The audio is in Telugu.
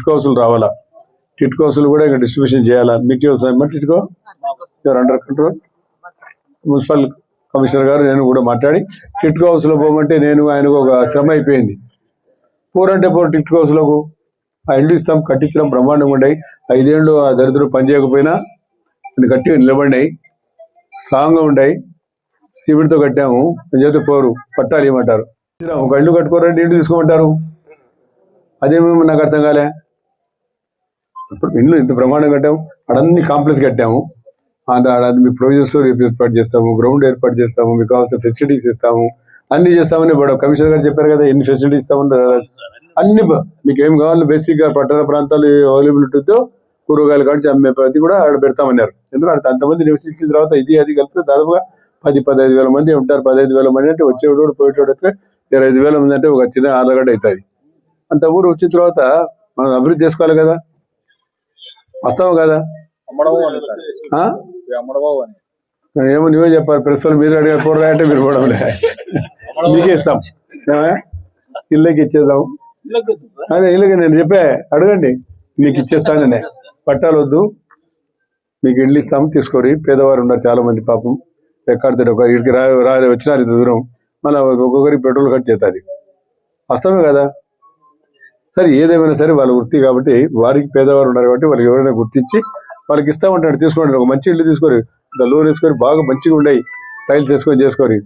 టిట్కోసులు రావాలా? టిట్కోసులు కూడా ఇంకా డిస్ట్రిబ్యూషన్ చేయాలా? మీకు మరి TIDCO? Your under control? Municipal commissioner గారు నేను కూడా మాట్లాడి టిట్కో హౌస్లో పోమంటే నేను ఆయనకు ఒక శ్రమ అయిపోయింది. పూర్ అంటే పూర్ టిట్కో హౌస్లకు ఆ ఇల్లు ఇస్తాం కట్టించడం బ్రహ్మాండంగా ఉండయి. ఐదేళ్ళు ఆ దరిద్రం పని చేయకపోయినా కొన్ని గట్టిగా నిలబడినాయి. స్ట్రాంగ్గా ఉన్నాయి సిమెంట్తో కట్టాము. చేతి పోరు. పట్టాలు ఇవ్వమంటారు ఒక ఇల్లు కట్టుకోరండి ఇంటి తీసుకోమంటారు. అదేమేమి నాకు అర్థం కాలే? ఇప్పుడు ఇల్లు ఇంత బ్రహ్మాండం కట్టాము. అడన్ని కాంప్లెక్స్ కట్టాము. అది మీ ప్రొవిజన్స్ ఏర్పాటు చేస్తాము. గ్రౌండ్ ఏర్పాటు చేస్తాము. మీకు కావాల్సిన ఫెసిలిటీస్ ఇస్తాము. అన్ని చేస్తామని ఇప్పుడు కమిషనర్ గారు చెప్పారు కదా ఎన్ని ఫెసిలిటీస్ ఇస్తామని అన్ని మీకు ఏం కావాలి? బేసిక్గా పట్టణ ప్రాంతాలు అవైలబిలిటీతో కూరగాయలు కావచ్చు అమ్మే ప్రతి కూడా ఆడ పెడతామన్నారు. ఎందుకంటే అంతమంది నివసించిన తర్వాత ఇది అది కలిపితే దాదాపుగా పది పదహైదు వేల మంది ఉంటారు. పదహైదు వేల మంది అంటే వచ్చేవాడు పోయేటోడు అయితే ఇరవై ఐదు వేల మంది అంటే ఒక చిన్న ఆలగడ్డ అవుతుంది అంత ఊరు వచ్చిన తర్వాత మనం అభివృద్ధి చేసుకోవాలి కదా. వస్తాము కదా? ఏమో నువ్వే చెప్పాలి ప్రెస్ వాళ్ళు మీరు అడిగారు కూరగా అంటే మీరు కూడా మీకే ఇస్తాం? ఇళ్ళకి ఇచ్చేద్దాం. అదే ఇళ్ళకి నేను చెప్పే అడగండి. మీకు ఇచ్చేస్తాననే పట్టాలు వద్దు. మీకు ఇల్లు ఇస్తాము తీసుకోరి పేదవారు ఉన్నారు చాలా మంది పాపం. ఎక్కడితే ఒక ఇక్కడికి రా వచ్చినారు ఇంత దూరం. మళ్ళీ ఒక్కొక్కరికి పెట్రోల్ ఖర్చు చేస్తుంది వస్తామే కదా? సరే ఏదేమైనా సరే వాళ్ళ వృత్తి కాబట్టి వారికి పేదవారు ఉన్నారు కాబట్టి వాళ్ళకి ఎవరైనా గుర్తించి వాళ్ళకి ఇస్తామంటాడు తీసుకోండి ఒక మంచి ఇల్లు తీసుకోరి. లోన్ వేసుకొని బాగా మంచిగా ఉండయి టైల్స్ వేసుకొని చేసుకొని